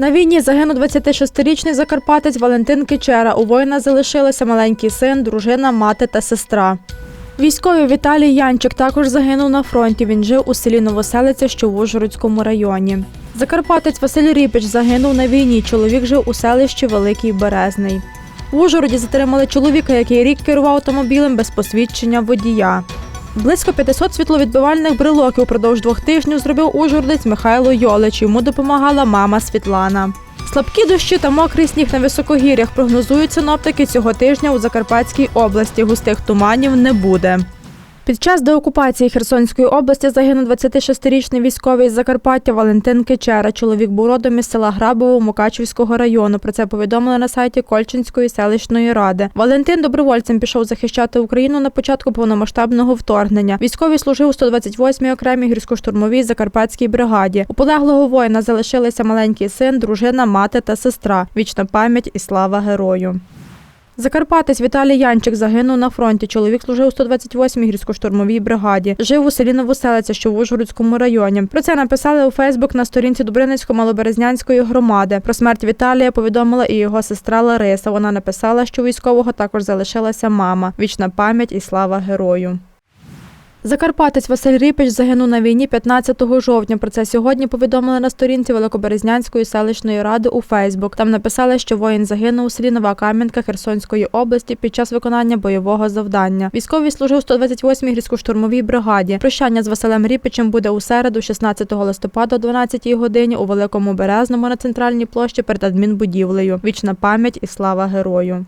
На війні загинув 26-річний закарпатець Валентин Кичера. У воїна залишилися маленький син, дружина, мати та сестра. Військовий Віталій Янчик також загинув на фронті. Він жив у селі Новоселиця, що в Ужгородському районі. Закарпатець Василь Ріпіч загинув на війні. Чоловік жив у селищі Великий Березний. В Ужгороді затримали чоловіка, який рік керував автомобілем без посвідчення водія. Близько 500 світловідбивальних брелоків упродовж двох тижнів зробив ужгородець Михайло Йолич. Йому допомагала мама Світлана. Слабкі дощі та мокрий сніг на високогір'ях прогнозують синоптики цього тижня у Закарпатській області. Густих туманів не буде. Під час деокупації Херсонської області загинув 26-річний військовий з Закарпаття Валентин Кичера. Чоловік був родом із села Грабово Мукачівського району. Про це повідомили на сайті Кольчинської селищної ради. Валентин добровольцем пішов захищати Україну на початку повномасштабного вторгнення. Військовий служив у 128-й окремій гірсько-штурмовій Закарпатській бригаді. У полеглого воїна залишилися маленький син, дружина, мати та сестра. Вічна пам'ять і слава герою. Закарпатець Віталій Янчик загинув на фронті. Чоловік служив у 128-й гірсько-штурмовій бригаді. Жив у селі Новоселиця, що в Ужгородському районі. Про це написали у Фейсбук на сторінці Добринецько-Малоберезнянської громади. Про смерть Віталія повідомила і його сестра Лариса. Вона написала, що військового також залишилася мама. Вічна пам'ять і слава герою. Закарпатець Василь Ріпіч загинув на війні 15 жовтня. Про це сьогодні повідомили на сторінці Великоберезнянської селищної ради у Фейсбук. Там написали, що воїн загинув у селі Нова Кам'янка Херсонської області під час виконання бойового завдання. Військовий служив у 128-й гірсько-штурмовій бригаді. Прощання з Василем Ріпічем буде у середу, 16 листопада, о 12 годині у Великому Березному на центральній площі перед адмінбудівлею. Вічна пам'ять і слава герою.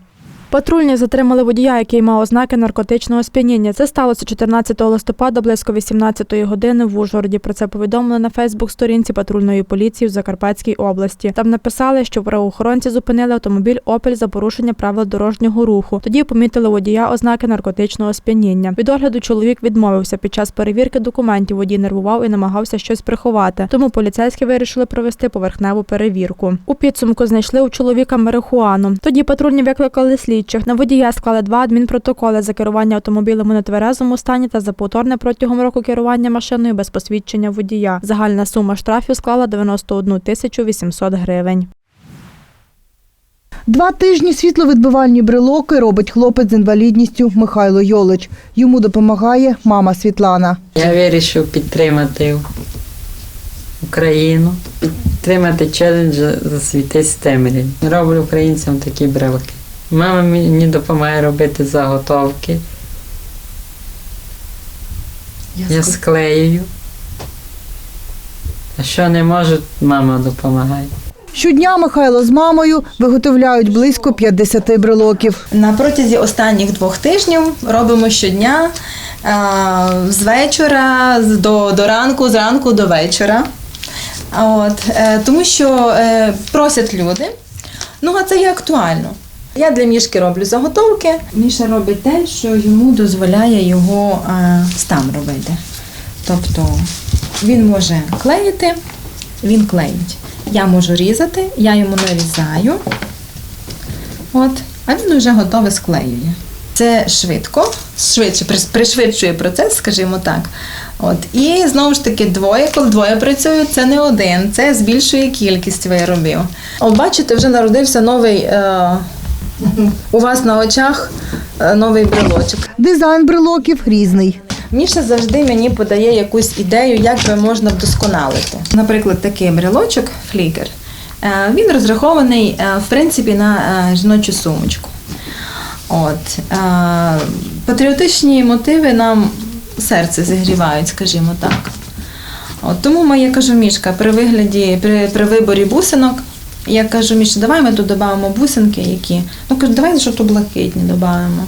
Патрульні затримали водія, який мав ознаки наркотичного сп'яніння. Це сталося 14 листопада близько 18 години в Ужгороді. Про це повідомили на Фейсбук-сторінці патрульної поліції в Закарпатській області. Там написали, що правоохоронці зупинили автомобіль Опель за порушення правил дорожнього руху. Тоді помітили водія ознаки наркотичного сп'яніння. Від огляду чоловік відмовився. Під час перевірки документів водій нервував і намагався щось приховати. Тому поліцейські вирішили провести поверхневу перевірку. У підсумку знайшли у чоловіка марихуану. Тоді патрульні викликали слідчих. На водія склали два адмінпротоколи за керування автомобілем у нетверезому стані та за повторне протягом року керування машиною без посвідчення водія. Загальна сума штрафів склала 91 тисячу 800 гривень. Два тижні світловідбивальні брелоки робить хлопець з інвалідністю Михайло Йолич. Йому допомагає мама Світлана. Я вирішив підтримати Україну, підтримати челендж засвіти з темряві. Роблю українцям такі брелки. Мама мені допомагає робити заготовки. Я склеюю. А що не можу, мама допомагає. Щодня Михайло з мамою виготовляють близько 50 брелоків. На протязі останніх двох тижнів робимо щодня з вечора до, до ранку, з ранку до вечора. От, е, тому що е, просять люди. Ну, а це є актуально. Я для мішки роблю заготовки. Міша робить те, що йому дозволяє його е, стан робити. Тобто він може клеїти, він клеїть. Я можу різати, я йому нарізаю. От, а він вже готове склеює. Це швидко, швидше пришвидшує процес, скажімо так. От. І знову ж таки, двоє, коли двоє працюють, це не один, це збільшує кількість виробів. О, бачите, вже народився новий е, у вас на очах е, новий брелочок. Дизайн брелоків різний. Міша завжди мені подає якусь ідею, як би можна вдосконалити. Наприклад, такий брелочок флікер. Е, Він розрахований е, в принципі на жіночу сумочку. От. Патріотичні мотиви нам серце зігрівають, скажімо так. От, тому ми, я кажу, Мішка, при вигляді, при, при виборі бусинок, я кажу, Міша, давай ми тут додамо бусинки, які. Ну кажу, давай жовто блакитні додамо.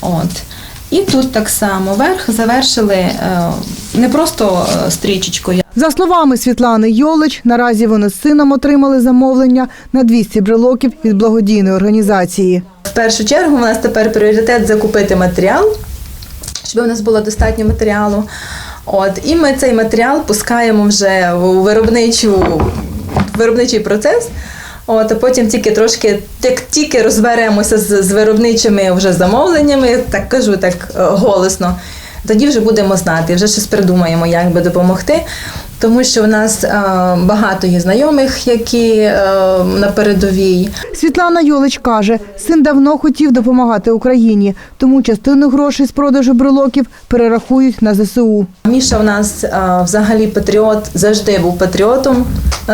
От. І тут так само верх завершили е, не просто е, стрічечкою, За словами Світлани Йолич, наразі вони з сином отримали замовлення на 200 брелоків від благодійної організації. В першу чергу у нас тепер пріоритет закупити матеріал, щоб у нас було достатньо матеріалу. От, і ми цей матеріал пускаємо вже у виробничу, виробничий процес. От, а потім тільки трошки, як тільки розберемося з, з виробничими вже замовленнями, так кажу так е, голосно, тоді вже будемо знати, вже щось придумаємо, як би допомогти. Тому що в нас е, багато є знайомих, які е, на передовій. Світлана Йолич каже, син давно хотів допомагати Україні, тому частину грошей з продажу брелоків перерахують на ЗСУ. Міша у нас е, взагалі патріот, завжди був патріотом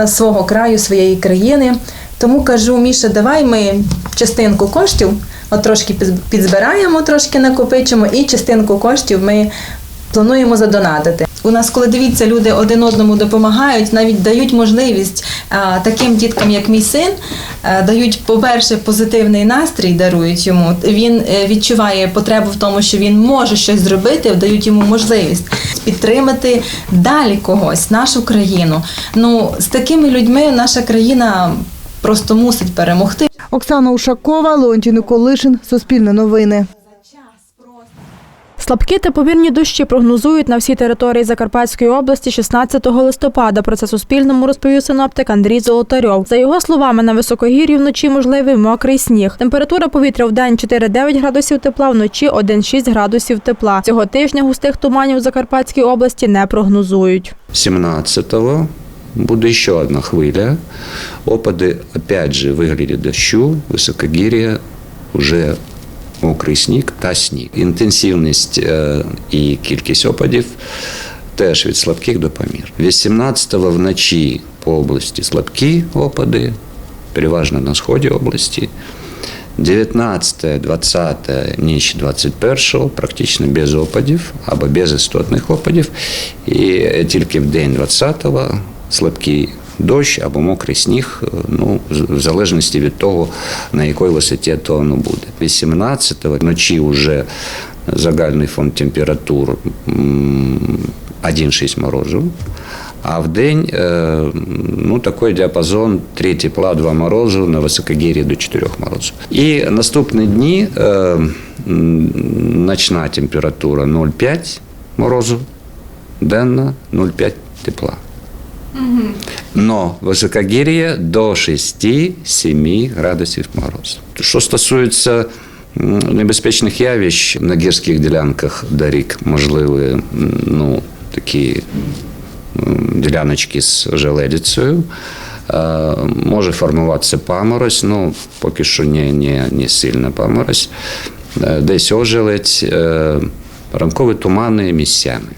свого краю, своєї країни. Тому кажу, Міша, давай ми частинку коштів, от трошки підзбираємо, трошки накопичимо, і частинку коштів ми плануємо задонатити. У нас, коли дивіться, люди один одному допомагають, навіть дають можливість таким діткам, як мій син, дають, по-перше, позитивний настрій, дарують йому. Він е, відчуває потребу в тому, що він може щось зробити, дають йому можливість підтримати далі когось, нашу країну. Ну, з такими людьми наша країна просто мусить перемогти. Оксана Ушакова, Леонтій Николишин, Суспільне новини. Слабкі та повірні дощі прогнозують на всій території Закарпатської області 16 листопада. Про це Суспільному розповів синоптик Андрій Золотарьов. За його словами, на високогір'ї вночі можливий мокрий сніг. Температура повітря в день 4-9 градусів тепла, вночі 1-6 градусів тепла. Цього тижня густих туманів у Закарпатській області не прогнозують. 17-го буде еще одна хвиля. Опады опять же вигляді дощу, високогір'я, уже мокрий сніг та сніг. Інтенсивність е, і кількість опадів теж від слабких до помір. 18-го вночі по області слабкі опади, переважно на сході області. 19, 20, ніч 21 практично без опадів або без істотних опадів. І тільки в день 20-го слабкий дощ або мокрий сніг, ну, в залежності від того, на якій висоті то воно буде. 18-го вночі вже загальний фонд температур м, 1,6 морозу. А в день е, ну, такий діапазон 3 тепла, 2 морозу, на високогір'ї до 4 морозу. І наступні дні е, м, ночна температура 0,5 морозу, денна 0,5 тепла. Но високогір'я до 6-7 градусів морозу. Що стосується небезпечних явищ на гірських ділянках доріг, можливі ну, такі діляночки з желедицею. Може формуватися паморозь, ну поки що не, не, не сильна паморозь. Е, Десь ожеледь, е, ранкові тумани місцями.